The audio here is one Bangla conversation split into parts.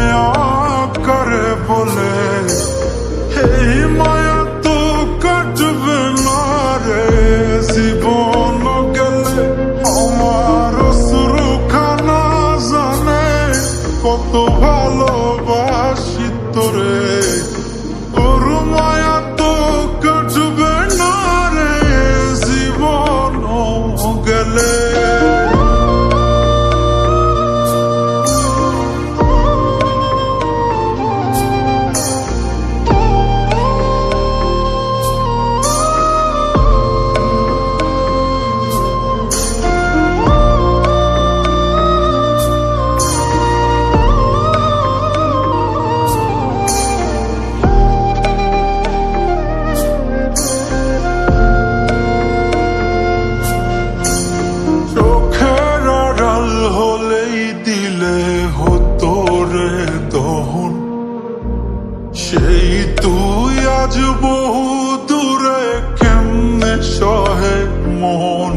মায়া করে বলে, এই মায়া তো কাটবে না রে জীবন গেলে। আমার সুরখানা জানে, কত ভালোবাসি তোর। হতো রে দহন। সেই তুই আজ বহু দূরে কেমনে সহে মন?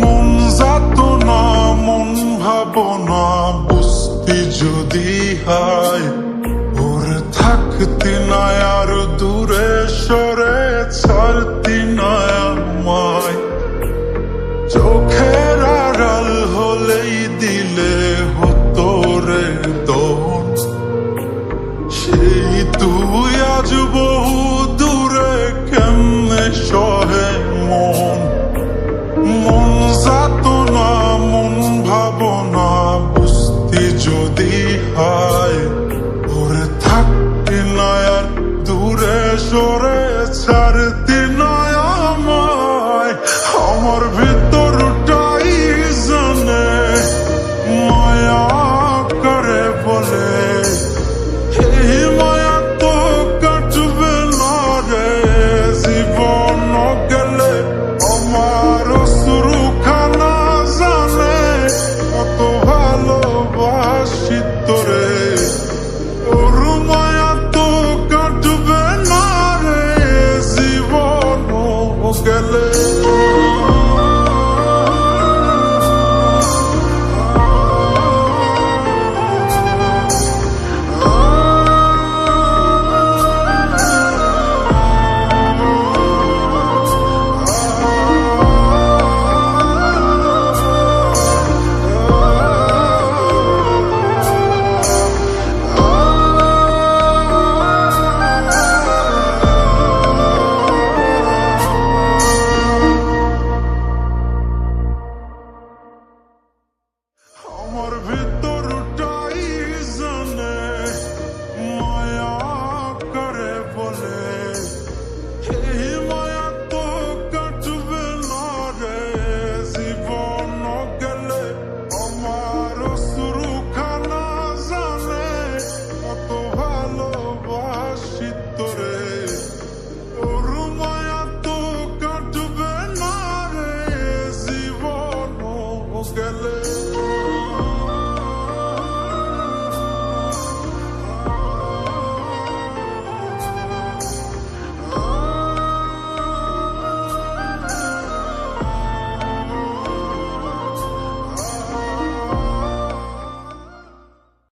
মন যাত না মন ভাবনা বুঝতি যদি হায়, ওরে থাকতি না আর দূরে সরে ছাড়তি না সেই তুই আজ বহু দূরে কেমনে সহে মন? মন যাত না মন ভাবনা বুঝতে যদি হায়, ওরে থাকতি না আর দূরে সরে ছাড়তি